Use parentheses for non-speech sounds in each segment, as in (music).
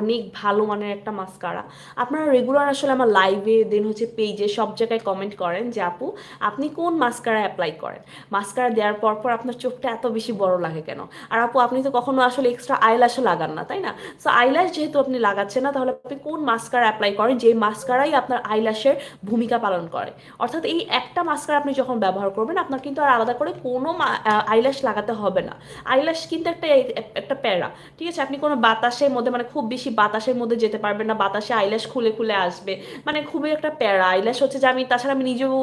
অনেক ভালো মানের একটা মাস্কারা আপনারা রেগুলার আসলে আমার লাইভে দেন হচ্ছে পেজে সব জায়গায় কমেন্ট করেন যে, আপু, আপনি কোন মাস্কারা অ্যাপ্লাই করেন? মাস্কারা দেওয়ার পর পর আপনার চোখটা এত বেশি বড় লাগে কেন? আর আপু, আপনি তো কখনো আসলে এক্সট্রা আইল্যাশও লাগান না, তাই না? সো আইল্যাশ যেহেতু আপনি লাগাচ্ছেন না, তাহলে আপনি কোন মাস্কারা অ্যাপ্লাই করেন যে মাস্কারাই আপনার আইল্যাশের ভূমিকা পালন করে? অর্থাৎ এই একটা মাস্কারা আপনি যখন ব্যবহার করবেন, আপনার কিন্তু আর আলাদা করে কোনো আইল্যাশ লাগাতে হবে না। আইল্যাশ কিন্তু একটা একটা প্যারা, ঠিক আছে? আপনি কোনো বাতাসের মধ্যে মানে খুব বেশি বেশি বাতাসের মধ্যে যেতে পারবে না, বাতাসে আইল্যাশ খুলে খুলে আসবে। মানে খুবই একটা প্যারা। আইল্যাশ হচ্ছে যে আমি তাছাড়া আমি নিজেও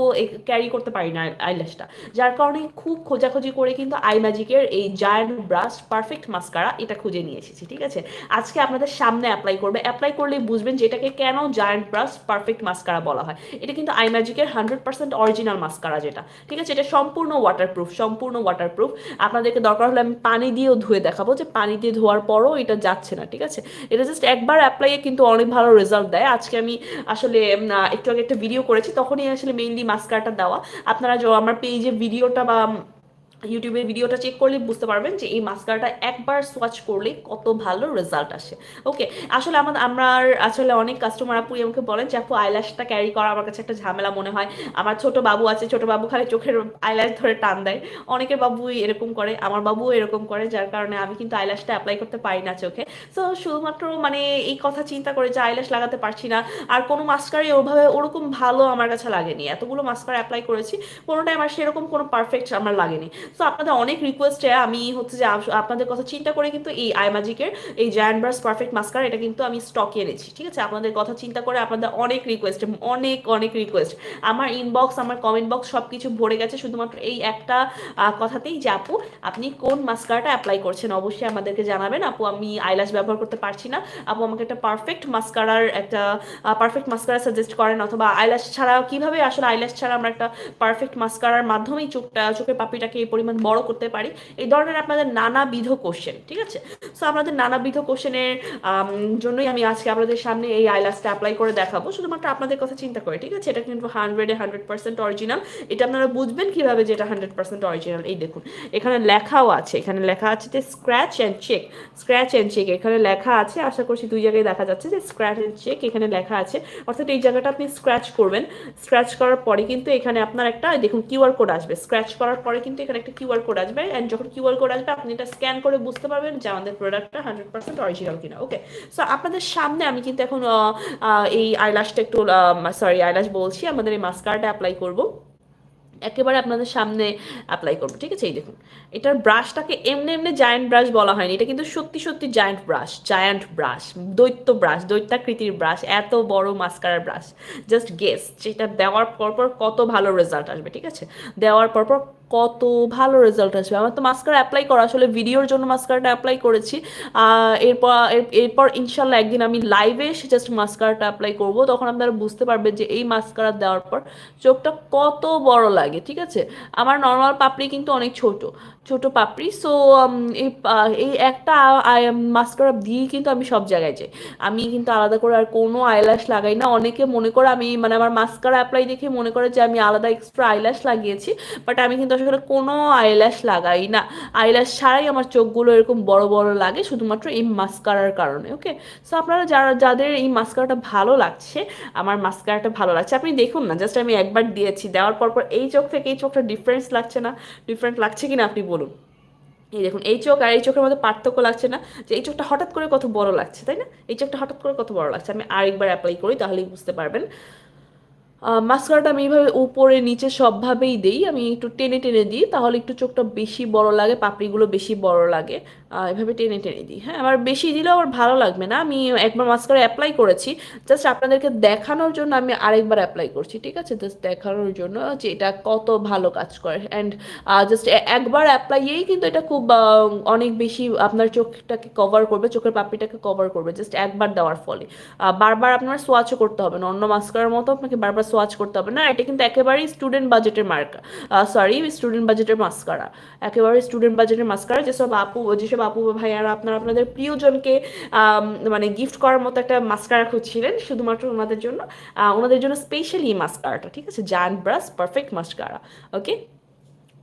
ক্যারি করতে পারি না আইল্যাশটা যার কারণে খুব খোঁজাখুঁজি করে কিন্তু আই ম্যাজিকের এই জায়ান্ট ব্রাশ পারফেক্ট মাস্কারা এটা খুঁজে নিয়ে এসেছি, ঠিক আছে? আজকে আপনাদের সামনে অ্যাপ্লাই করবে। অ্যাপ্লাই করলেই বুঝবেন যে এটাকে কেন জায়ান্ট ব্রাশ পারফেক্ট মাস্কারা বলা হয়। এটা কিন্তু আই ম্যাজিকের হান্ড্রেড পার্সেন্ট অরিজিনাল মাস্কারা যেটা, ঠিক আছে? এটা সম্পূর্ণ ওয়াটারপ্রুফ সম্পূর্ণ ওয়াটারপ্রুফ আপনাদেরকে দরকার হলে আমি পানি দিয়েও ধুয়ে দেখাবো যে পানি দিয়ে ধোয়ার পরও এটা যাচ্ছে না, ঠিক আছে? এটা জাস্ট একবার অ্যাপ্লাইয়ে কিন্তু অনেক ভালো রেজাল্ট দেয়। আজকে আমি আসলে একটু আগে একটা ভিডিও করেছি, তখনই আসলে মেইনলি মাস্কারটা দেওয়া। আপনারা আমার পেজে ভিডিওটা বা ইউটিউবে ভিডিওটা চেক করলে বুঝতে পারবেন যে এই মাস্কারাটা একবার সোয়াচ করলে কত ভালো রেজাল্ট আসে। ওকে আসলে আমার আমার আসলে অনেক কাস্টমার আপু আমাকে বলেন যে, আপু আইল্যাশটা ক্যারি করা আমার কাছে একটা ঝামেলা মনে হয়। আমার ছোট বাবু আছে, ছোট বাবু খালি চোখের আইল্যাশ ধরে টান দেয়। অনেকের বাবুই এরকম করে, আমার বাবুও এরকম করে, যার কারণে আমি কিন্তু আইল্যাশটা অ্যাপ্লাই করতে পারি না চোখে। সো শুধুমাত্র মানে এই কথা চিন্তা করে যে আইল্যাশ লাগাতে পারছি না। আর কোনো মাস্কারই ওভাবে ওরকম ভালো আমার কাছে লাগেনি। এতগুলো মাস্কার অ্যাপ্লাই করেছি, কোনোটাই আমার সেরকম কোনো পারফেক্ট আমার লাগেনি। সো আপনাদের অনেক রিকোয়েস্টে আমি হচ্ছে যে আপনাদের কথা চিন্তা করে কিন্তু এই আই ম্যাজিকের এই জায়ান্ট ব্রাশ পারফেক্ট মাস্কার এটা কিন্তু আমি স্টকে এনেছি, ঠিক আছে? আপনাদের কথা চিন্তা করে আপনাদের অনেক রিকোয়েস্ট অনেক অনেক রিকোয়েস্ট আমার ইনবক্স আমার কমেন্ট বক্স সব কিছু ভরে গেছে শুধুমাত্র এই একটা কথাতেই যে আপু, আপনি কোন মাস্কারটা অ্যাপ্লাই করছেন? অবশ্যই আমাদেরকে জানাবেন। আপু, আমি আইলাস ব্যবহার করতে পারছি না। আপু, আমাকে একটা পারফেক্ট মাস্কারার একটা পারফেক্ট মাস্কারা সাজেস্ট করেন অথবা আইলাস ছাড়া কীভাবে আসলে আইলাস ছাড়া আমরা একটা পারফেক্ট মাস্কারার মাধ্যমেই চোখটা, চোখের পাপড়িটাকে এই পরিমাণ বড় করতে পারি। এই ধরনের আপনাদের নানাবিধ কোশ্চেন ঠিক আছে? সো আপনাদের নানাবিধ কোশ্চেনের জন্যই আমি আজকে আপনাদের সামনে এই আইলাসটা অ্যাপ্লাই করে দেখাবো। শুধুমাত্র আপনাদের কথা চিন্তা করে, ঠিক আছে? এটা কিন্তু হান্ড্রেডে হান্ড্রেড পার্সেন্ট অরিজিনাল এটা আপনারা বুঝবেন কীভাবে যে এটা হান্ড্রেড পার্সেন্ট অরিজিনাল এই দেখুন, এখানে লেখাও আছে। এখানে লেখা আছে যে scratch and check scratch and check এখানে লেখা আছে, আশা করছি দুই জায়গায় দেখা যাচ্ছে যে স্ক্র্যাচ অ্যান্ড চেক এখানে লেখা আছে। অর্থাৎ এই জায়গাটা আপনি স্ক্র্যাচ করবেন। স্ক্র্যাচ করার পরে কিন্তু এখানে আপনার একটা, দেখুন কিউআর কোড আসবে। স্ক্র্যাচ করার পরে কিন্তু এখানে একটা কিউআর কোড আসবে অ্যান্ড যখন কিউআর কোড আসবে, আপনি এটা স্ক্যান করে বুঝতে পারবেন যে আমাদের প্রোডাক্টটা হান্ড্রেড পার্সেন্ট অরিজিনাল কিনা ওকে সো আপনাদের সামনে আমি কিন্তু এখন এই আইলাশটা একটু সরি আইলাশ বলছি, আমাদের এই মাস্কারটা অ্যাপ্লাই করব। একেবারে আপনাদের সামনে অ্যাপ্লাই করব, ঠিক আছে? এই দেখুন, এটার ব্রাশটাকে এমনি এমনি জায়ান্ট ব্রাশ বলা হয়নি, এটা কিন্তু সত্যি সত্যি জায়ান্ট ব্রাশ জায়ান্ট ব্রাশ দৈত্য ব্রাশ দৈত্যাকৃতির ব্রাশ এত বড় মাস্কারার ব্রাশ জাস্ট গেস যেটা দেওয়ার পরপর কত ভালো রেজাল্ট আসবে, ঠিক আছে? দেওয়ার পরপর কত ভালো রেজাল্ট আসবে। আমার তো মাস্কার অ্যাপ্লাই করা, আসলে ভিডিওর জন্য মাস্কারটা অ্যাপ্লাই করেছি। এরপর এরপর ইনশাল্লাহ একদিন আমি লাইভে এসে জাস্ট মাস্কারটা অ্যাপ্লাই করব। তখন আপনারা বুঝতে পারবেন যে এই মাস্কারা দেওয়ার পর চোখটা কত বড় লাগে, ঠিক আছে? আমার নর্মাল পাপড়ি কিন্তু অনেক ছোট। ছোট পাপড়ি। সো um, এই একটা মাস্কারা দিয়েই কিন্তু আমি সব জায়গায় যাই। আমি কিন্তু আলাদা করে আর কোনো আইল্যাশ লাগাই না। অনেকে মনে করে আমি মানে আমার মাস্কারা অ্যাপ্লাই দেখে মনে করে যে আমি আলাদা এক্সট্রা আইল্যাশ লাগিয়েছি বাট আমি কিন্তু আসলে কোনো আইল্যাশ লাগাই না। আইল্যাশ ছাড়াই আমার চোখগুলো এরকম বড় বড় লাগে শুধুমাত্র এই মাস্কারার কারণে ওকে সো আপনারা যারা যাদের এই মাস্কারাটা ভালো লাগছে আমার মাস্কারাটা ভালো লাগছে আপনি দেখুন না জাস্ট আমি একবার দিয়েছি দেওয়ার পর পর এই চোখ থেকে এই চোখটা ডিফারেন্স লাগছে না। ডিফারেন্ট লাগছে কিনা আপনি বলুন। এই দেখুন, এই চোখ আর এই চোখের মধ্যে পার্থক্য লাগছে না যে এই চোখটা হঠাৎ করে কত বড় লাগছে, তাই না? এই চোখটা হঠাৎ করে কত বড় লাগছে? আমি আরেকবার অ্যাপ্লাই করি, তাহলেই বুঝতে পারবেন। মাস্কারাটা আমি এইভাবে উপরে, নিচে সবভাবেই দিই। আমি একটু টেনে টেনে দিই, তাহলে একটু চোখটা বেশি বড় লাগে, পাপড়িগুলো বেশি বড় লাগে। এভাবে টেনে টেনে দিই হ্যাঁ। আমার বেশি দিলেও আমার ভালো লাগবে না। আমি একবার মাস্কারা অ্যাপ্লাই করেছি জাস্ট আপনাদেরকে দেখানোর জন্য আমি আরেকবার অ্যাপ্লাই করছি, ঠিক আছে? জাস্ট দেখানোর জন্য যে এটা কত ভালো কাজ করে। অ্যান্ড জাস্ট একবার অ্যাপ্লাইয়েই কিন্তু এটা খুব অনেক বেশি আপনার চোখটাকে কভার করবে, চোখের পাপড়িটাকে কভার করবে জাস্ট একবার দেওয়ার ফলে। বারবার আপনার সোয়াচও করতে হবে না, অন্য মাস্কারার মতো আপনাকে বারবার সোয়াচ করতে হবে। না, এটা কিন্তু একেবারেই স্টুডেন্ট বাজেটের মার্কা সরি স্টুডেন্ট বাজেটের মাস্কারা একেবারে স্টুডেন্ট বাজেটের মাস্কারা যেসব আপু যেসব আপু ভাইয়ারা আপনারা আপনাদের প্রিয়জনকে মানে গিফট করার মতো একটা মাস্কারা খুঁজছিলেন, শুধুমাত্র ওনাদের জন্য ওনাদের জন্য স্পেশালি মাস্কারাটা ঠিক আছে? Giant brush perfect mascara okay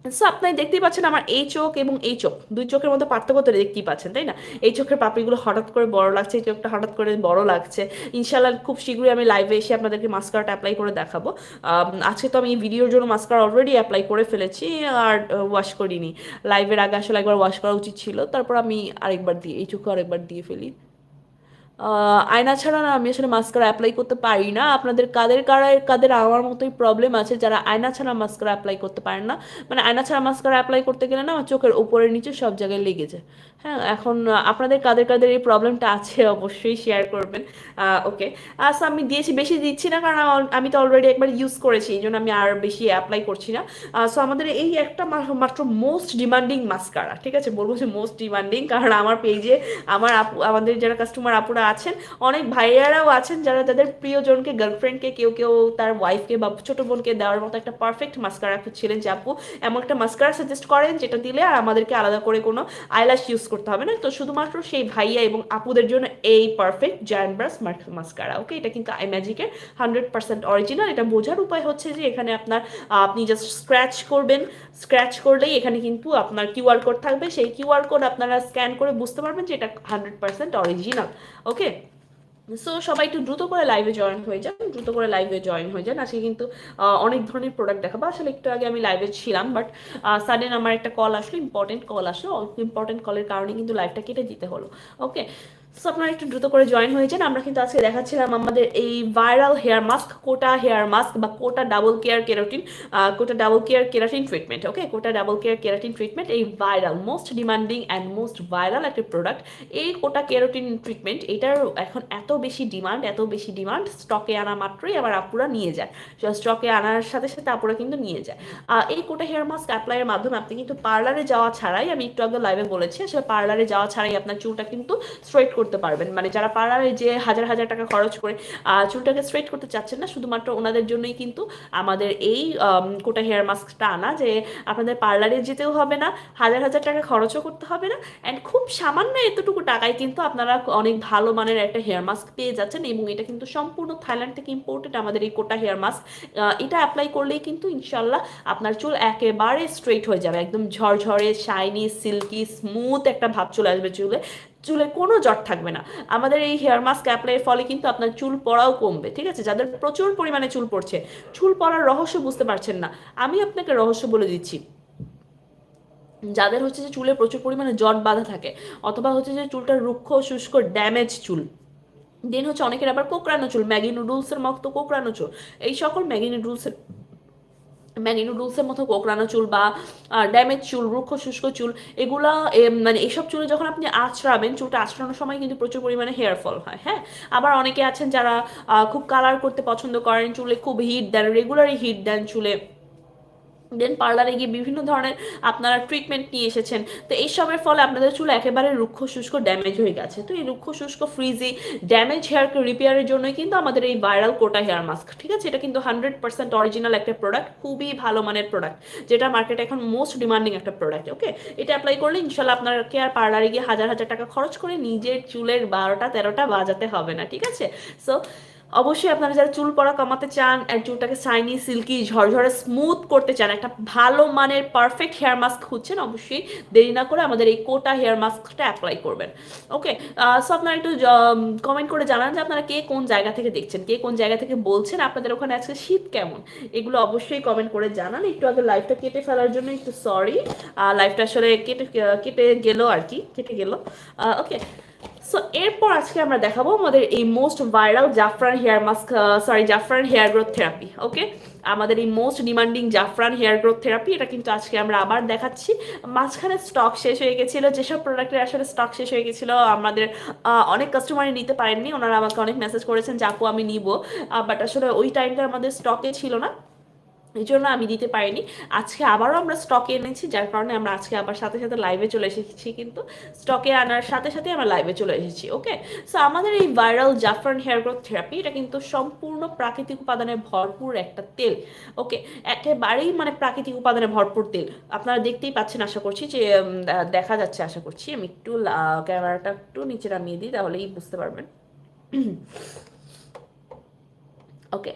so আপনি দেখতেই পাচ্ছেন আমার এই চোখ এবং এই চোখ। দুই চোখের মধ্যে পার্থক্য তো দেখতেই পাচ্ছেন, তাই না? এই চোখের পাপড়িগুলো হঠাৎ করে বড় লাগছে, এই চোখটা হঠাৎ করে বড় লাগছে। ইনশাল্লাহ খুব শীঘ্রই আমি লাইভে এসে আপনাদেরকে মাস্কারাটা অ্যাপ্লাই করে দেখাবো। আজকে তো আমি ভিডিওর জন্য মাস্কারা অলরেডি অ্যাপ্লাই করে ফেলেছি আর ওয়াশ করিনি। লাইভের আগে আসলে একবার ওয়াশ করা উচিত ছিল, তারপর আমি আরেকবার দিয়ে এই চোখে আরেকবার দিয়ে ফেলি। আয়না ছাড়া না আমি আসলে মাস্কারা অ্যাপ্লাই করতে পারি না। আপনাদের কাদের কারা কাদের আমার মতোই প্রবলেম আছে যারা আয়না ছাড়া মাস্কারা অ্যাপ্লাই করতে পারেন না। মানে আয়না ছাড়া মাস্কারা অ্যাপ্লাই করতে গেলে না আমার চোখের উপরে নিচে সব জায়গায় লেগে যায়। হ্যাঁ এখন আপনাদের কাদের কাদের এই প্রবলেমটা আছে (laughs) অবশ্যই শেয়ার করবেন। ওকে আচ্ছা আমি দিয়েছি, বেশি দিচ্ছি না কারণ আমি তো অলরেডি একবার ইউজ করেছি, এই জন্য আমি আর বেশি অ্যাপ্লাই করছি না। সো আমাদের এই একটা মাত্র মোস্ট ডিমান্ডিং মাস্কারা ঠিক আছে? বলব যে মোস্ট ডিমান্ডিং কারণ আমার পেজে আমার আমাদের যারা কাস্টমার আপুরা আছেন। অনেক ভাইয়ারাও আছেন যারা তাদের প্রিয়জনকে গার্লফ্রেন্ডকে কেউ কেউ তার ওয়াইফকে বা ছোট বোনকে দেওয়ার মতো একটা পারফেক্ট মাস্কারা খুঁজছিলেন যে আপু, এমন একটা মাস্কারা সাজেস্ট করেন যেটা দিলে আর আমাদেরকে আলাদা করে কোনো আইল্যাশ ইউজ করতে হবে না। তো শুধুমাত্র সেই ভাইয়া এবং আপুদের জন্য এই perfect giant brush mascara okay এটা কিন্তু আই ম্যাজিকের হান্ড্রেড পার্সেন্ট অরিজিনাল এটা বোঝার উপায় হচ্ছে যে এখানে আপনার, আপনি জাস্ট স্ক্র্যাচ করবেন। স্ক্র্যাচ করলেই এখানে কিন্তু আপনার কিউআর কোড থাকবে। সেই কিউআর কোড আপনারা স্ক্যান করে বুঝতে পারবেন যে এটা hundred percent original okay so সবাই একটু দ্রুত করে লাইভে জয়েন হয়ে যান, দ্রুত করে লাইভে জয়েন হয়ে যান। আজকে কিন্তু অনেক ধরনের প্রোডাক্ট দেখাবো। আসলে একটু আগে আমি লাইভে ছিলাম বাট সাডেন আমার একটা কল আসলো ইম্পর্টেন্ট কল আসলো। ইম্পর্টেন্ট কলের কারণে কিন্তু লাইভটা কেটে দিতে হলো। ওকে সো আপনারা একটু দ্রুত করে জয়েন হয়ে যান। আমরা কিন্তু আজকে দেখাচ্ছিলাম আমাদের এই viral hair mask Kota hair mask বা Kota double care keratin Kota double care keratin treatment okay Kota double care keratin treatment এই viral most demanding and most viral একটা প্রোডাক্ট এই কোটা কেরাটিন ট্রিটমেন্ট এটার এখন এত বেশি demand এত বেশি ডিমান্ড স্টকে আনা মাত্রই আবার আপুরা নিয়ে যায়। স্টকে আনার সাথে সাথে আপুরা কিন্তু নিয়ে যায়। এই কোটা হেয়ার মাস্ক অ্যাপ্লাইয়ের মাধ্যমে আপনি কিন্তু পার্লারে যাওয়া ছাড়াই, আমি একটু আগে লাইভে বলেছি, আসলে পার্লারে যাওয়া ছাড়াই আপনার চুলটা কিন্তু স্ট্রেট করতে পারবেন। মানে যারা পার্লারে যে হাজার হাজার টাকা খরচ করে চুলটাকে স্ট্রেট করতে চাচ্ছেন না, শুধুমাত্র ওনাদের জন্যই কিন্তু আমাদের এই কোটা হেয়ার মাস্কটা আনা যে আপনাদের পার্লারে যেতেও হবে না, হাজার হাজার টাকা খরচও করতে হবে না অ্যান্ড খুব সামান্য এতটুকু টাকায় কিন্তু আপনারা অনেক ভালো মানের একটা হেয়ার মাস্ক পেয়ে যাচ্ছেন এবং এটা কিন্তু সম্পূর্ণ থাইল্যান্ড থেকে ইম্পোর্টেড আমাদের এই কোটা হেয়ার মাস্ক এটা অ্যাপ্লাই করলেই কিন্তু ইনশাল্লাহ আপনার চুল একেবারে স্ট্রেট হয়ে যাবে। একদম ঝরঝরে শাইনি সিল্কি স্মুথ একটা ভাব চলে আসবে চুলে। চুলে কোনো জট থাকবে না। আমাদের এই হেয়ার মাস্ক অ্যাপ্লাইয়ের ফলে কিন্তু আপনার চুল পড়াও কমবে, ঠিক আছে? যাদের প্রচুর পরিমাণে চুল পড়ছে, চুল পড়ার রহস্য বুঝতে পারছেন না। আমি আপনাকে রহস্য বলে দিচ্ছি। যাদের হচ্ছে যে চুলে প্রচুর পরিমাণে জট বাঁধা থাকে, অথবা হচ্ছে যে চুলটা রুক্ষ, শুষ্ক ড্যামেজ চুল, দেন হচ্ছে অনেকের আবার কোকড়ানো চুল ম্যাগি নুডলসের মতো কোকড়ানো চুল, এই সকল ম্যাগি নুডলসের ম্যাগি নুডলসের মতো কোকড়ানো চুল বা ড্যামেজ চুল রুক্ষ শুষ্ক চুল, এগুলা মানে এইসব চুলে যখন আপনি আঁচড়াবেন, চুলটা আঁচড়ানোর সময় কিন্তু প্রচুর পরিমাণে হেয়ার ফল হয় হ্যাঁ? আবার অনেকে আছেন যারা খুব কালার করতে পছন্দ করেন, চুলে খুব হিট দেন রেগুলারই হিট দেন চুলে। দেন পার্লারে গিয়ে বিভিন্ন ধরনের আপনারা ট্রিটমেন্ট নিয়ে এসেছেন। তো এইসবের ফলে আপনাদের চুল একেবারে রুক্ষ, শুষ্ক ড্যামেজ হয়ে গেছে। তো এই রুক্ষ, শুষ্ক ফ্রিজি ড্যামেজ হেয়ারকে রিপেয়ারের জন্যই কিন্তু আমাদের এই ভাইরাল কোটা হেয়ার মাস্ক ঠিক আছে? এটা কিন্তু হান্ড্রেড পার্সেন্ট অরিজিনাল একটা প্রোডাক্ট খুবই ভালো মানের প্রোডাক্ট যেটা মার্কেটে এখন মোস্ট ডিমান্ডিং একটা প্রোডাক্ট ওকে এটা অ্যাপ্লাই করলে ইনশাল্লাহ আপনাকে আর পার্লারে গিয়ে হাজার হাজার টাকা খরচ করে নিজের চুলের বারোটা, তেরোটা বাজাতে হবে না, ঠিক আছে? সো অবশ্যই আপনারা যারা চুল পড়া কমাতে চান আর চুলটাকে শাইনি সিল্কি ঝরঝরে স্মুথ করতে চান, একটা ভালো মানের পারফেক্ট হেয়ার মাস্ক খুঁজছেন, অবশ্যই দেরি না করে আমাদের এই কোটা হেয়ার মাস্কটা অ্যাপ্লাই করবেন। ওকে সো আপনারা একটু কমেন্ট করে জানান যে আপনারা কে কোন জায়গা থেকে দেখছেন, কে কোন জায়গা থেকে বলছেন, আপনাদের ওখানে আজকে শীত কেমন? এগুলো অবশ্যই কমেন্ট করে জানান। একটু আগে লাইভটা কেটে ফেলার জন্য একটু সরি লাইভটা আসলে কেটে কেটে গেল আর কি, কেটে গেল। ওকে সো এরপর আজকে আমরা দেখাবো আমাদের এই মোস্ট ভাইরাল জাফরান হেয়ার মাস্ক সরি জাফরান হেয়ার গ্রোথ থেরাপি ওকে আমাদের এই মোস্ট ডিমান্ডিং জাফরান হেয়ার গ্রোথ থেরাপি এটা কিন্তু আজকে আমরা আবার দেখাচ্ছি। মাঝখানে স্টক শেষ হয়ে গেছিল, যেসব প্রোডাক্টের আসলে স্টক শেষ হয়ে গেছিল, আমাদের অনেক কাস্টমারই নিতে পারেননি। ওনারা আমাকে অনেক মেসেজ করেছেন যে, আপু, আমি নিব। বাট আসলে ওই টাইমটা আমাদের স্টকে ছিল না। এই জন্য আমি দিতে পারিনি। আজকে আবারও আমরা স্টকে এনেছি, যার কারণে আমরা আজকে আবার সাথে সাথে লাইভে চলে এসেছি কিন্তু স্টকে আনার সাথে সাথে আমরা লাইভে চলে এসেছি ওকে সো আমাদের এই ভাইরাল জাফরান হেয়ার গ্রোথ থেরাপি এটা কিন্তু সম্পূর্ণ প্রাকৃতিক উপাদানে ভরপুর একটা তেল ওকে একেবারেই মানে প্রাকৃতিক উপাদানে ভরপুর তেল। আপনারা দেখতেই পাচ্ছেন, আশা করছি যে দেখা যাচ্ছে, আশা করছি। আমি একটু ক্যামেরাটা একটু নিচে নামিয়ে দিই, তাহলেই বুঝতে পারবেন। (coughs) ওকে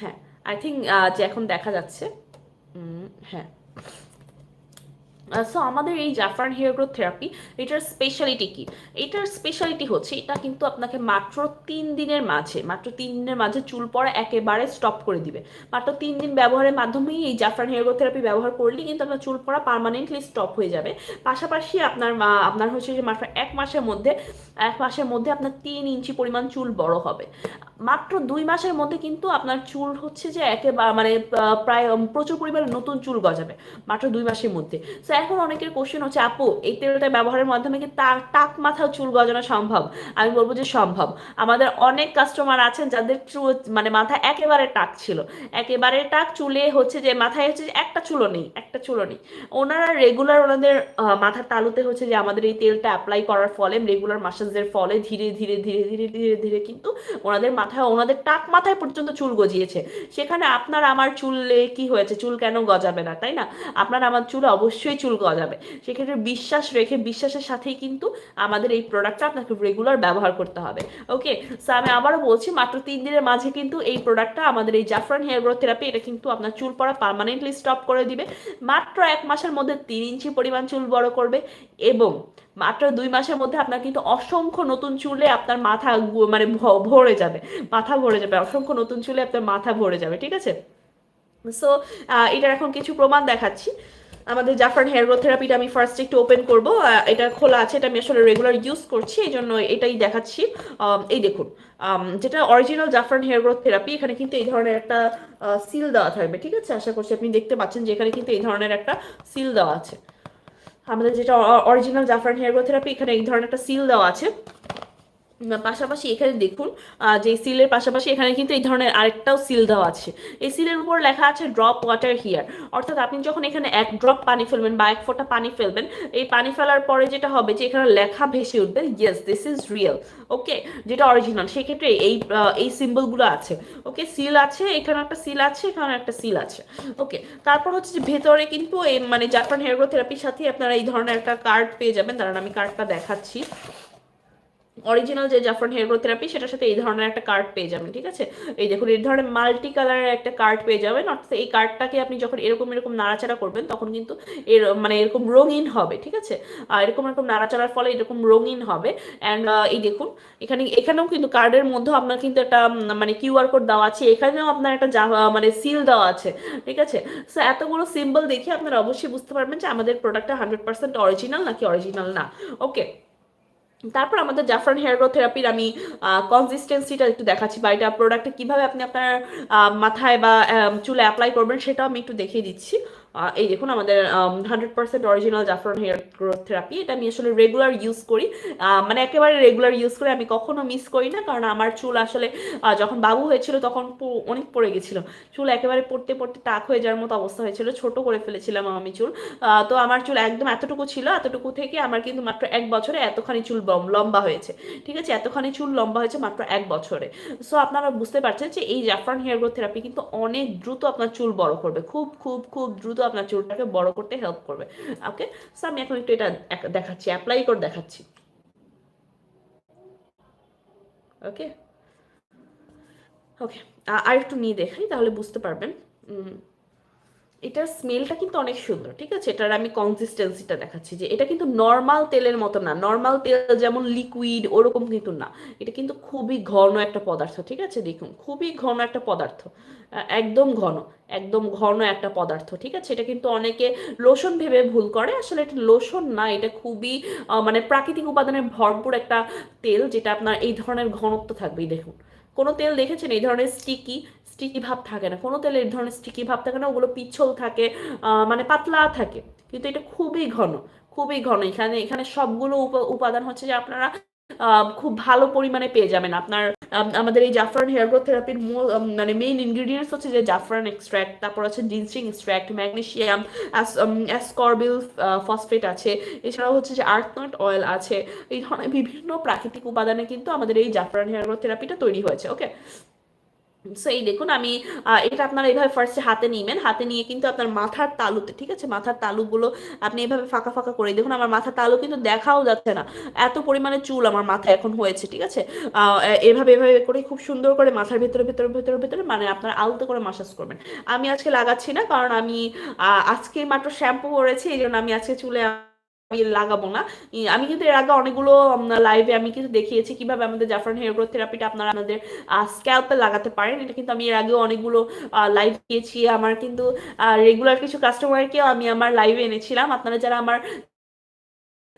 হ্যাঁ। আই থিঙ্ক যে এখন দেখা যাচ্ছে হ্যাঁ। সো আমাদের এই জাফরান হেয়ার গ্রোথ থেরাপি এটার স্পেশালিটি কি? এটার স্পেশালিটি হচ্ছে, এটা কিন্তু আপনাকে মাত্র তিন দিনের মাঝে, মাত্র তিন দিনের মাঝে চুল পড়া একেবারে স্টপ করে দিবে। মাত্র তিন দিন ব্যবহারের মাধ্যমেই এই জাফরান হেয়ার গ্রোথ থেরাপি ব্যবহার করলে কিন্তু আপনার চুল পড়া পারমানেন্টলি স্টপ হয়ে যাবে। পাশাপাশি আপনার আপনার হচ্ছে যে মাত্র এক মাসের মধ্যে, এক মাসের মধ্যে আপনার তিন ইঞ্চি পরিমাণ চুল বড় হবে। মাত্র দুই মাসের মধ্যে কিন্তু আপনার চুল হচ্ছে যে একেবারে মানে প্রায় প্রচুর পরিমাণে নতুন চুল গজাবে, মাত্র দুই মাসের মধ্যে। তো এখন অনেকের কোশ্চেন হচ্ছে, আপু, এই তেলটা ব্যবহারের মাধ্যমে কি তার টাক মাথাও চুল গজানো সম্ভব? আমি বলব যে সম্ভব। আমাদের অনেক কাস্টমার আছেন যাদের চুল মানে মাথা একেবারে টাক ছিল। একেবারে টাক চুলে হচ্ছে যে মাথায় হচ্ছে যে একটা চুলও নেই, একটা চুলও নেই। ওনারা রেগুলার ওনাদের মাথার তালুতে হচ্ছে যে আমাদের এই তেলটা অ্যাপ্লাই করার ফলে রেগুলার মাসাজের ফলে ধীরে ধীরে ধীরে ধীরে ধীরে ধীরে কিন্তু ওনাদের মাথায় ওনাদের টাক মাথায় পর্যন্ত চুল গজিয়েছে। সেখানে আপনার আমার চুলে কি হয়েছে? চুল কেন গজাবে না, তাই না? আপনার আমার চুল অবশ্যই চুল গজাবে সেক্ষেত্রে বিশ্বাস রেখে, বিশ্বাসের সাথেই কিন্তু আমাদের এই প্রোডাক্টটা আপনাকে রেগুলার ব্যবহার করতে হবে। ওকে সো আমি আবারও বলছি, মাত্র তিন দিনের মাঝে কিন্তু এই প্রোডাক্টটা আমাদের এই জাফরান হেয়ার গ্রোথ থেরাপি, এটা কিন্তু আপনার চুল পড়া পার্মানেন্টলি স্টপ করে দিবে। মাত্র এক মাসের মধ্যে তিন ইঞ্চি পরিমাণ চুল বড় করবে এবং মাত্র দুই মাসের মধ্যে আপনার কিন্তু অসংখ্য নতুন চুলে আপনার মাথা মানে ভরে যাবে। মাথা ভরে যাবে, অসংখ্য নতুন চুলে আপনার মাথা ভরে যাবে, ঠিক আছে? সো এটার এখন কিছু প্রমাণ দেখাচ্ছি। আমাদের জাফরান হেয়ার গ্রোথ থেরাপিটা আমি ফার্স্ট একটু ওপেন করব। এটা খোলা আছে, এটা আমি আসলে রেগুলার ইউজ করছি এই জন্য এটাই দেখাচ্ছি। এই দেখুন যেটা অরিজিনাল জাফরান হেয়ার গ্রোথ থেরাপি এখানে কিন্তু এই ধরনের একটা সিল দেওয়া থাকবে, ঠিক আছে? আশা করছি আপনি দেখতে পাচ্ছেন যে এখানে কিন্তু এই ধরনের একটা সিল দেওয়া আছে। আমাদের যেটা অরিজিনাল জাফরান হেয়ার গ্রোথ থেরাপি এখানে এই ধরনের একটা সিল দেওয়া আছে। পাশাপাশি এখানে দেখুন যে সিলের পাশাপাশি এখানে কিন্তু এই ধরনের আরেকটাও সিল দেওয়া আছে। এই সিলের উপর লেখা আছে ড্রপ ওয়াটার হিয়ার অর্থাৎ আপনি যখন এখানে এক ড্রপ পানি ফেলবেন বা এক ফোঁটা পানি ফেলবেন, এই পানি ফেলার পরে যেটা হবে যে এখানে লেখা ভেসে উঠবে yes this is real okay যেটা অরিজিনাল সেক্ষেত্রে এই এই সিম্বলগুলো আছে। ওকে সিল আছে, এখানে একটা সিল আছে, এখানে একটা সিল আছে। ওকে তারপর হচ্ছে যে ভেতরে কিন্তু এই মানে জাপান হেয়ার গ্রোথ থেরাপির সাথে আপনারা এই ধরনের একটা কার্ড পেয়ে যাবেন। দাঁড়ান, আমি কার্ডটা দেখাচ্ছি। অরিজিনাল যে জাফরান হেয়ার গ্রোথ থেরাপি সেটার সাথে এই ধরনের একটা কার্ড পেয়ে যাবেন, ঠিক আছে? এই দেখুন, এই ধরনের মাল্টি কালারের একটা কার্ড পেয়ে যাবেন, অর্থাৎ এই কার্ডটাকে আপনি যখন এরকম এরকম নাড়াচাড়া করবেন, তখন কিন্তু এর মানে এরকম রঙিন হবে, ঠিক আছে? আর এরকম এরকম নাড়াচাড়ার ফলে এরকম রঙিন হবে। অ্যান্ড এই দেখুন, এখানে, এখানেও কিন্তু কার্ডের মধ্যেও আপনার কিন্তু একটা মানে কিউআর কোড দেওয়া আছে, এখানেও আপনার একটা মানে সিল দেওয়া আছে, ঠিক আছে? সো এতগুলো সিম্বল দেখে আপনারা অবশ্যই বুঝতে পারবেন যে আমাদের প্রোডাক্টটা হান্ড্রেড পার্সেন্ট অরিজিনাল নাকি অরিজিনাল না ওকে তারপর আমাদের জাফরান হেয়ার গ্রোথ থেরাপির আমি কনসিস্টেন্সিটা একটু দেখাচ্ছি বা এটা প্রোডাক্টটা কীভাবে আপনি আপনার মাথায় বা চুলে অ্যাপ্লাই করবেন সেটাও আমি একটু দেখিয়ে দিচ্ছি। এই দেখুন আমাদের হান্ড্রেড পার্সেন্ট অরিজিনাল জাফরান হেয়ার গ্রোথ থেরাপি। এটা আমি আসলে রেগুলার ইউজ করি। মানে একেবারে রেগুলার ইউজ করে আমি কখনো মিস করি না কারণ আমার চুল আসলে যখন বাবু হয়েছিল তখন অনেক পড়ে গেছিল। চুল একেবারে পড়তে পড়তে টাক হয়ে যাওয়ার মতো অবস্থা হয়েছিল। ছোট করে ফেলেছিলাম আমি চুল। তো আমার চুল একদম এতটুকু ছিল, এতটুকু থেকে আমার কিন্তু মাত্র এক বছরে এতখানি চুল লম্বা হয়েছে। ঠিক আছে? এতখানি চুল লম্বা হয়েছে মাত্র এক বছরে। সো আপনারা বুঝতে পারছেন যে এই জাফরান হেয়ার গ্রোথ থেরাপি কিন্তু অনেক দ্রুত আপনার চুল বড় করবে। খুব খুব খুব দ্রুত আপনার চুলটাকে বড় করতে হেল্প করবে। ওকে সো আমি এখন একটু এটা দেখাচ্ছি অ্যাপ্লাই করে দেখাচ্ছি। ওকে ওকে আর একটু নিয়ে দেখাই, তাহলে বুঝতে পারবেন। এটার স্মেলটা কিন্তু অনেক সুন্দর, ঠিক আছে? এটার আমি কনসিস্টেন্সিটা দেখাচ্ছি যে এটা কিন্তু নর্মাল তেলের মতো না। নর্মাল তেল যেমন লিকুইড ওরকম কিন্তু না। এটা কিন্তু খুবই ঘন একটা পদার্থ, ঠিক আছে? দেখুন, খুবই ঘন একটা পদার্থ। একদম ঘন একদম ঘন একটা পদার্থ, ঠিক আছে? এটা কিন্তু অনেকে লোশন ভেবে ভুল করে। আসলে এটা লোশন না, এটা খুবই মানে প্রাকৃতিক উপাদানে ভরপুর একটা তেল যেটা আপনার এই ধরনের ঘনত্ব থাকবে এই দেখুন, কোনো তেল দেখেছেন? এই ধরনের স্টিকি স্টিকি ভাব থাকে না। কোনো তেলে এই ধরনের স্টিকি ভাব থাকে না, ওগুলো পিচ্ছল থাকে মানে পাতলা থাকে। কিন্তু এটা খুবই ঘন খুবই ঘন। এখানে এখানে সবগুলো উপ- উপাদান হচ্ছে যে আপনারা খুব ভালো পরিমাণে পেয়ে যাবেন। আপনার আমাদের এই জাফরান হেয়ার গ্রোথ থেরাপির মূল মানে মেইন ইনগ্রিডিয়েন্টস হচ্ছে যে জাফরান এক্সট্র্যাক্ট তারপর আছে ginseng extract magnesium ascorbyl phosphate আছে। এছাড়াও হচ্ছে যে আর্থনট অয়েল আছে। এই ধরনের বিভিন্ন প্রাকৃতিক উপাদানে কিন্তু আমাদের এই জাফরান হেয়ার গ্রোথ থেরাপিটা তৈরি হয়েছে ওকে সো এই দেখুন, আমি এটা আপনারা এইভাবে ফার্স্টে হাতে নিবেন। হাতে নিয়ে কিন্তু আপনার মাথার তালুতে, ঠিক আছে? মাথার তালুগুলো আপনি এইভাবে ফাঁকা ফাঁকা করে দেখুন। আমার মাথার তালু কিন্তু দেখাও যাচ্ছে না। এত পরিমাণে চুল আমার মাথায় এখন হয়েছে, ঠিক আছে? এভাবে এভাবে করে খুব সুন্দর করে মাথার ভেতরে ভেতরে ভেতরে ভেতরে মানে আপনার আলতো করে মাসাজ করবেন। আমি আজকে লাগাচ্ছি না, কারণ আমি আজকে মাত্র শ্যাম্পু করেছি এই জন্য আমি আজকে চুলে লাগাবো না। আমি কিন্তু এর আগে অনেকগুলো লাইভে আমি কিন্তু দেখিয়েছি কীভাবে আমাদের জাফরান হেয়ার গ্রোথ থেরাপিটা আপনারা আমাদের স্ক্যাল্পে লাগাতে পারেন। এটা কিন্তু আমি এর আগেও অনেকগুলো লাইভ দিয়েছি আমার কিন্তু রেগুলার কিছু কাস্টমারকেও আমি আমার লাইভে এনেছিলাম। আপনারা যারা আমার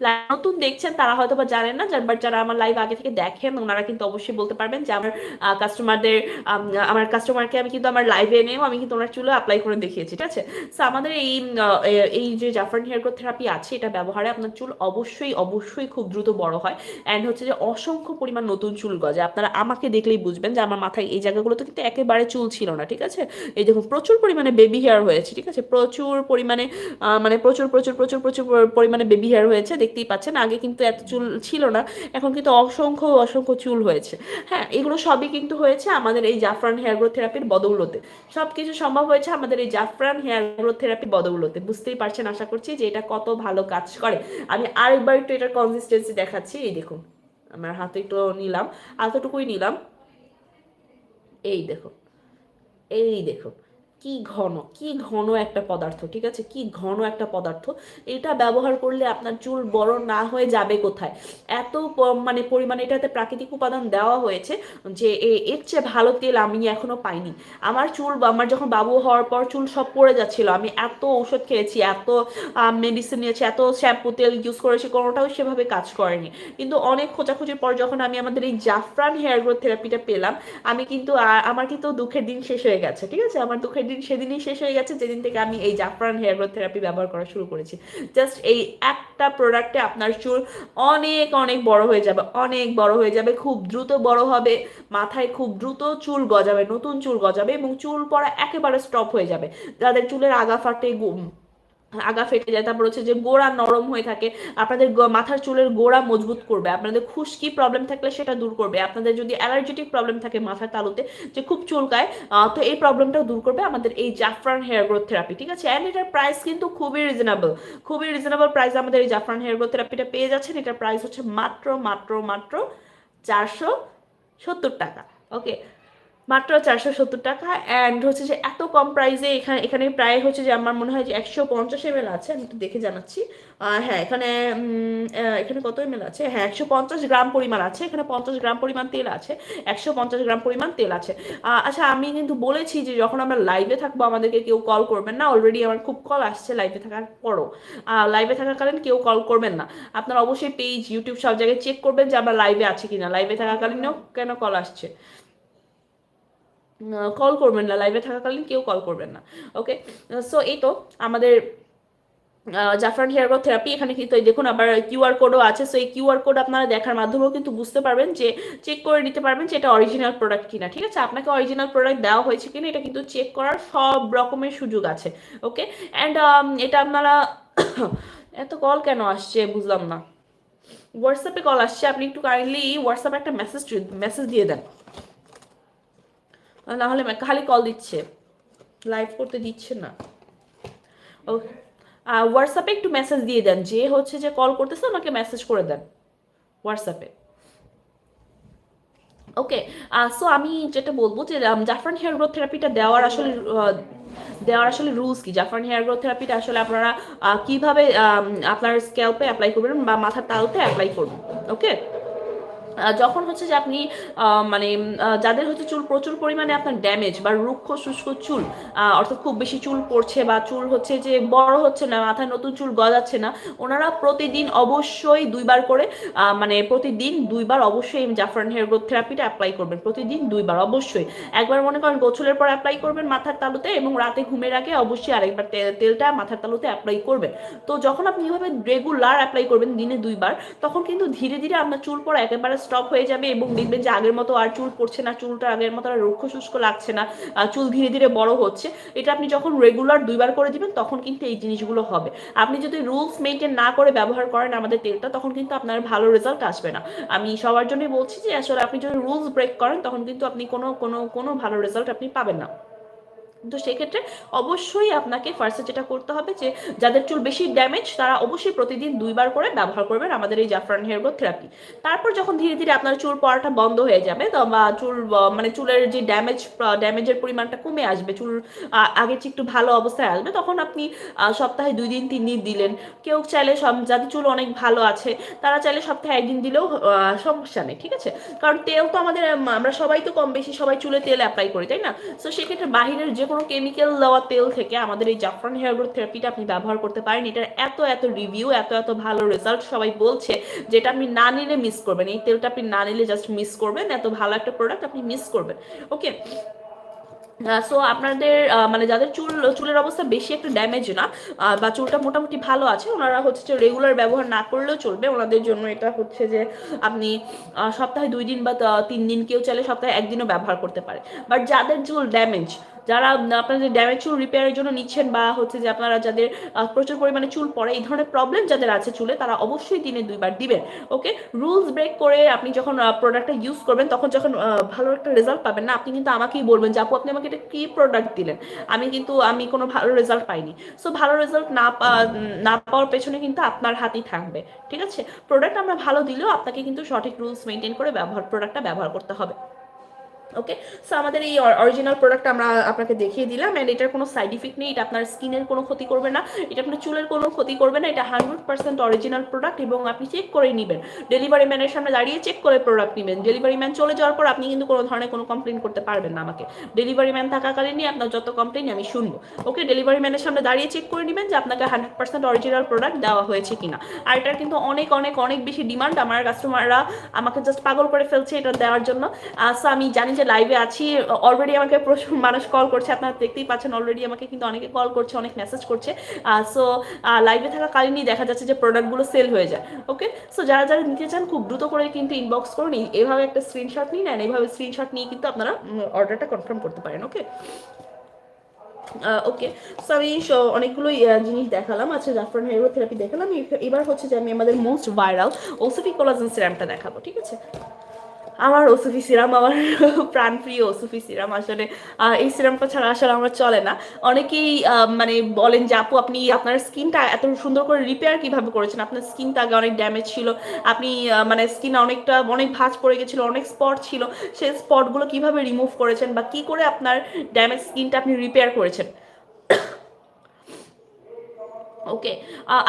নতুন দেখছেন তারা হয়তো বা জানেন না বাট যারা আমার লাইভ আগে থেকে দেখেন, ওনারা কিন্তু অবশ্যই বলতে পারবেন যে আমার কাস্টমারদের আমার কাস্টমারকে আমি কিন্তু আমার লাইভে এনেও আমি কিন্তু ওনার চুলে অ্যাপ্লাই করে দেখিয়েছি, ঠিক আছে? সো আমাদের এই এই যে জাফরান হেয়ার গ্রোথ থেরাপি আছে, এটা ব্যবহারে আপনার চুল অবশ্যই অবশ্যই খুব দ্রুত বড় হয়। অ্যান্ড হচ্ছে যে অসংখ্য পরিমাণ নতুন চুল গজে আপনারা আমাকে দেখলেই বুঝবেন যে আমার মাথায় এই জায়গাগুলোতে কিন্তু একেবারে চুল ছিল না, ঠিক আছে? এই দেখুন, প্রচুর পরিমাণে বেবি হেয়ার হয়েছে, ঠিক আছে? প্রচুর পরিমাণে মানে প্রচুর প্রচুর প্রচুর প্রচুর পরিমাণে বেবি হেয়ার হয়েছে। দেখতেই পাচ্ছেন, আগে কিন্তু এত চুল ছিল না, এখন কিন্তু অসংখ্য অসংখ্য চুল হয়েছে। হ্যাঁ এগুলো সবই কিন্তু হয়েছে আমাদের এই জাফরান হেয়ার গ্রোথ থেরাপির বদৌলতে। সব কিছু সম্ভব হয়েছে আমাদের এই জাফরান হেয়ার গ্রোথ থেরাপির বদৌলতে। বুঝতেই পারছেন, আশা করছি যে এটা কত ভালো কাজ করে। আমি আরেকবার একটু এটার কনসিস্টেন্সি দেখাচ্ছি, এই দেখুন, আমার হাতে একটু নিলাম, এতটুকুই নিলাম। এই দেখুন এই দেখুন কি ঘন কি ঘন একটা পদার্থ, ঠিক আছে? কি ঘন একটা পদার্থ? এটা ব্যবহার করলে আপনার চুল বড় না হয়ে যাবে কোথায়? এত মানে পরিমাণে এটাতে প্রাকৃতিক উপাদান দেওয়া হয়েছে যে এর চেয়ে ভালো তেল আমি এখনও পাইনি। আমার চুল আমার যখন বাবু হওয়ার পর চুল সব পড়ে যাচ্ছিল। আমি এত ওষুধ খেয়েছি, এত মেডিসিন নিয়েছি, এত শ্যাম্পু তেল ইউজ করেছি, কোনোটাও সেভাবে কাজ করেনি। কিন্তু অনেক খোঁজাখুঁজির পর যখন আমি আমাদের এই জাফরান হেয়ার গ্রোথ থেরাপিটা পেলাম, আমি কিন্তু আমার কিন্তু দুঃখের দিন শেষ হয়ে গেছে, ঠিক আছে? আমার দুঃখের দিন সেদিনই শেষ হয়ে গেছে, যেদিন থেকে আমি এই জাফরান হেয়ার গ্রোথ থেরাপি ব্যবহার করা শুরু করেছি। জাস্ট এই একটা প্রোডাক্টে আপনার চুল অনেক অনেক বড় হয়ে যাবে, অনেক বড় হয়ে যাবে, খুব দ্রুত বড় হবে, মাথায় খুব দ্রুত চুল গজাবে, নতুন চুল গজাবে এবং চুল পড়া একেবারে স্টপ হয়ে যাবে। যাদের চুলের আগা ফাটে আগা ফেটে যায়, তারপর হচ্ছে যে গোড়া নরম হয়ে থাকে, আপনাদের মাথার চুলের গোড়া মজবুত করবে, আপনাদের খুশকি প্রবলেম থাকলে সেটা দূর করবে, আপনাদের যদি অ্যালার্জেটিক প্রবলেম থাকে মাথার তালুতে যে খুব চুলকায় তো এই প্রবলেমটাও দূর করবে আমাদের এই জাফরান হেয়ার গ্রোথ থেরাপি ঠিক আছে? অ্যান্ড এটার প্রাইস কিন্তু খুবই রিজনেবল খুবই রিজনেবল প্রাইস আমাদের এই জাফরান হেয়ার গ্রোথ থেরাপিটা পেয়ে যাচ্ছেন, এটার প্রাইস হচ্ছে মাত্র মাত্র মাত্র চারশো সত্তর টাকা ওকে মাত্র চারশো সত্তর টাকা অ্যান্ড হচ্ছে যে এত কম প্রাইসে এখানে এখানে প্রায় হচ্ছে যে আমার মনে হয় যে একশো পঞ্চাশ এম আছে, আমি একটু দেখে জানাচ্ছি। হ্যাঁ এখানে এখানে কত এম আছে? হ্যাঁ একশো পঞ্চাশ গ্রাম পরিমাণ আছে, এখানে পঞ্চাশ গ্রাম পরিমাণ তেল আছে, একশো পঞ্চাশ গ্রাম পরিমাণ তেল আছে। আচ্ছা আমি কিন্তু বলেছি যে যখন আমরা লাইভে থাকব, আমাদেরকে কেউ কল করবেন না অলরেডি আমার খুব কল আসছে লাইভে থাকার পরও। লাইভে থাকাকালীন কেউ কল করবেন না। আপনারা অবশ্যই পেজ ইউটিউব সব জায়গায় চেক করবেন যে আমরা লাইভে আছি কিনা। লাইভে থাকাকালীনও কেন কল আসছে? কল করবেন না লাইভে থাকাকালীন কেউ কল করবেন না ওকে সো এই তো আমাদের জাফরান হেয়ার গ্রোথ থেরাপি এখানে কিন্তু দেখুন আবার কিউআর কোডও আছে সো এই কিউআর কোড আপনারা দেখার মাধ্যমেও কিন্তু বুঝতে পারবেন যে চেক করে নিতে পারবেন যে এটা অরিজিনাল প্রোডাক্ট কিনা, ঠিক আছে? আপনাকে অরিজিনাল প্রোডাক্ট দেওয়া হয়েছে কিনা, এটা কিন্তু চেক করার সব রকমের সুযোগ আছে ওকে অ্যান্ড এটা আপনারা, (coughs) এত কল কেন আসছে বুঝলাম না। হোয়াটসঅ্যাপে কল আসছে, আপনি একটু কাইন্ডলি হোয়াটসঅ্যাপে একটা মেসেজ মেসেজ দিয়ে দেন। না হলে খালি কল দিচ্ছে। লাইভ করতে দিচ্ছে না। ওকে হোয়াটসঅ্যাপে একটু মেসেজ দিয়ে দেন। যে হচ্ছে যে কল করতেছে ওনাকে মেসেজ করে দেন। হোয়াটসঅ্যাপে ওকে সো আমি যেটা বলব যে জাফরান হেয়ার গ্রোথ থেরাপিটা দেওয়ার আসলে দেওয়ার আসলে রুলস কি? জাফরান হেয়ার গ্রোথ থেরাপিটা আসলে আপনারা কীভাবে আপনার স্ক্যাল্পে অ্যাপ্লাই করবেন বা মাথার তালতে অ্যাপ্লাই করবেন? ওকে যখন হচ্ছে যে আপনি মানে যাদের হচ্ছে চুল প্রচুর পরিমাণে আপনার ড্যামেজ বা রুক্ষ শুষ্ক চুল অর্থাৎ খুব বেশি চুল পড়ছে বা চুল হচ্ছে যে বড় হচ্ছে না, মাথায় নতুন চুল গজাচ্ছে না, ওনারা প্রতিদিন অবশ্যই দুইবার করে মানে প্রতিদিন দুইবার অবশ্যই জাফরান হেয়ার গ্রোথ থেরাপিটা অ্যাপ্লাই করবেন, প্রতিদিন দুইবার অবশ্যই। একবার মনে করেন গোছলের পর অ্যাপ্লাই করবেন মাথার তালুতে এবং রাতে ঘুমের আগে অবশ্যই আরেকবার তেলটা মাথার তালুতে অ্যাপ্লাই করবেন। তো যখন আপনি এভাবে রেগুলার অ্যাপ্লাই করবেন দিনে দুইবার, তখন কিন্তু ধীরে ধীরে আপনার চুল পড়া একেবারে স্টপ হয়ে যাবে এবং দেখবেন যে আগের মতো আর চুল পড়ছে না, চুলটা আগের মতো আর রুক্ষ শুষ্ক লাগছে না চুল ধীরে ধীরে বড় হচ্ছে। এটা আপনি যখন রেগুলার দুইবার করে দিবেন, তখন কিন্তু এই জিনিসগুলো হবে। আপনি যদি রুলস মেনটেন না করে ব্যবহার করেন আমাদের তেলটা, তখন কিন্তু আপনার ভালো রেজাল্ট আসবে না। আমি সবার জন্যই বলছি যে আসলে আপনি যদি রুলস ব্রেক করেন, তখন কিন্তু আপনি কোনো কোনো কোনো ভালো রেজাল্ট আপনি পাবেন না। তো সেক্ষেত্রে অবশ্যই আপনাকে ফার্স্টে যেটা করতে হবে যে, যাদের চুল বেশি ড্যামেজ তারা অবশ্যই প্রতিদিন দুইবার করে ব্যবহার করবেন আমাদের এই জাফরান হেয়ার গ্রোথ থেরাপি। তারপর যখন ধীরে ধীরে আপনার চুল পড়াটা বন্ধ হয়ে যাবে বা চুল মানে চুলের যে ড্যামেজ ড্যামেজের পরিমাণটা কমে আসবে, চুল আগের চেয়ে একটু ভালো অবস্থায় আসবে, তখন আপনি সপ্তাহে দুই দিন, তিন দিন দিলেন। কেউ চাইলে সব, যাদের চুল অনেক ভালো আছে, তারা চাইলে সপ্তাহে একদিন দিলেও সমস্যা নেই, ঠিক আছে? কারণ তেল তো আমাদের আমরা সবাই তো কম বেশি সবাই চুলে তেল অ্যাপ্লাই করি, তাই না? তো সেক্ষেত্রে বাহিরের যে কোনো কেমিক্যাল দেওয়া তেল থেকে আমাদের এই জাফরান হেয়ার গ্রোথ থেরাপিটা আপনি ব্যবহার করতে পারেন। এটার এত এত রিভিউ এত এত ভালো রেজাল্ট সবাই বলছে যেটা আপনি না নিলে মিস করবেন। এই তেলটা আপনি না নিলে জাস্ট মিস করবেন। এত ভালো একটা প্রোডাক্ট আপনি মিস করবেন। ওকে সো আপনাদের মানে যাদের চুল, চুলের অবস্থা বেশি একটা ড্যামেজ না বা চুলটা মোটামুটি ভালো আছে, ওনারা হচ্ছে যে রেগুলার ব্যবহার না করলেও চলবে। ওনাদের জন্য এটা হচ্ছে যে আপনি সপ্তাহে দুই দিন বা তিন দিন কেউ চাইলে সপ্তাহে একদিনও ব্যবহার করতে পারে। বাট যাদের চুল ড্যামেজ যারা আপনাদের ড্যামেজ চুল রিপেয়ারের জন্য নিচ্ছেন বা হচ্ছে যে আপনারা যাদের প্রচুর পরিমাণে চুল পড়ে, এই ধরনের প্রবলেম যাদের আছে চুলে, তারা অবশ্যই দিনে দুইবার দিবেন ওকে রুলস ব্রেক করে আপনি যখন প্রোডাক্টটা ইউজ করবেন, তখন যখন ভালো একটা রেজাল্ট পাবেন না, আপনি কিন্তু আমাকেই বলবেন যে, আপু, আপনি আমাকে এটা কি প্রোডাক্ট দিলেন? আমি কিন্তু, আমি কোনো ভালো রেজাল্ট পাইনি। সো ভালো রেজাল্ট না না পাওয়ার পেছনে কিন্তু আপনার হাতেই থাকবে, ঠিক আছে? প্রোডাক্ট আমরা ভালো দিলেও আপনাকে কিন্তু সঠিক রুলস মেনটেন করে ব্যবহার প্রোডাক্টটা ব্যবহার করতে হবে। ওকে সো আমাদের এই অরিজিনাল প্রোডাক্ট আমরা আপনাকে দেখিয়ে দিলাম অ্যান্ড এটার কোনো সাইড ইফেক্ট নেই, এটা আপনার স্কিনের কোনো ক্ষতি করবে না, এটা আপনার চুলের কোনো ক্ষতি করবে না, এটা হান্ড্রেড পার্সেন্ট অরিজিনাল প্রোডাক্ট এবং আপনি চেক করে নেবেন। ডেলিভারি ম্যানের সামনে দাঁড়িয়ে চেক করে প্রোডাক্ট নেবেন। ডেলিভারি ম্যান চলে যাওয়ার পর আপনি কিন্তু কোনো ধরনের কোনো কমপ্লেন করতে পারবেন না আমাকে। ডেলিভারি ম্যান থাকাকালীনই আপনার যত কমপ্লেন আমি শুনব। ওকে ডেলিভারি ম্যানের সামনে দাঁড়িয়ে চেক করে নেবেন যে আপনাকে হান্ড্রেড পার্সেন্ট অরিজিনাল প্রোডাক্ট দেওয়া হয়েছে কিনা। আর এটার কিন্তু অনেক অনেক অনেক বেশি ডিমান্ড আমার কাস্টমাররা আমাকে জাস্ট পাগল করে ফেলছে এটা দেওয়ার জন্য। সো আমি জানি যে লাইভে আছি অলরেডি আমাকে প্রচুর মানুষ কল করছে, আপনারা দেখতেই পাচ্ছেন অলরেডি আমাকে কিন্তু অনেকে কল করছে, অনেক মেসেজ করছে। সো লাইভে থাকা কালীনই দেখা যাচ্ছে যে প্রোডাক্টগুলো সেল হয়ে যায় ওকে সো যারা যারা নিতে চান, খুব দ্রুত করে কিন্তু ইনবক্স করুন। এভাবে একটা স্ক্রিনশট নিন অ্যান্ড এইভাবে স্ক্রিনশট নিয়ে কিন্তু আপনারা অর্ডারটা কনফার্ম করতে পারেন ওকে ওকে সো আমি অনেকগুলো জিনিস দেখালাম। আচ্ছা জাফরান হেয়ার থেরাপি দেখালাম। এবার হচ্ছে যে আমি আমাদের মোস্ট ভাইরাল ওসিফি কোলাজেন সিরামটা দেখাবো, ঠিক আছে? আমার ওসুফি সিরাম আমার প্রাণ (laughs) প্রাণপ্রিয় ওসুফি সিরাম আসলে এই সিরামটা ছাড়া আসলে আমার চলে না। অনেকেই মানে বলেন যে, আপু, আপনি আপনার স্কিনটা এত সুন্দর করে রিপেয়ার কীভাবে করেছেন? আপনার স্কিনটা আগে অনেক ড্যামেজ ছিল। আপনি মানে স্কিন অনেকটা, অনেক ভাঁজ পড়ে গেছিল, অনেক স্পট ছিল। সেই স্পটগুলো কীভাবে রিমুভ করেছেন? বা কি করে আপনার ড্যামেজ স্কিনটা আপনি রিপেয়ার করেছেন? ওকে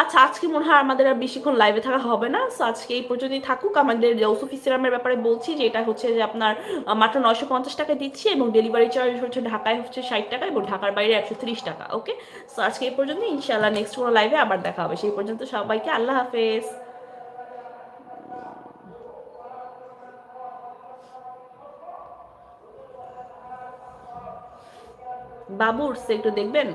আচ্ছা আজকে মনে হয় আমাদের আর বেশিক্ষণ লাইভে থাকা হবে না। সো আজকে এই পর্যন্তই থাকুক। আমাদের ওসুফি সিরামের ব্যাপারে বলছি যে, এটা হচ্ছে যে আপনার মাত্র নশো পঞ্চাশ টাকা দিচ্ছি এবং ডেলিভারি চার্জ হচ্ছে ঢাকায় হচ্ছে ষাট টাকা এবং ঢাকার বাইরে একশো ত্রিশ টাকা। ওকে সো আজকে এই পর্যন্ত ইনশাল্লাহ নেক্সট কোনো লাইভে আবার দেখা হবে। সেই পর্যন্ত সবাইকে আল্লাহ হাফেজ। বাবুর সে একটু দেখবেন?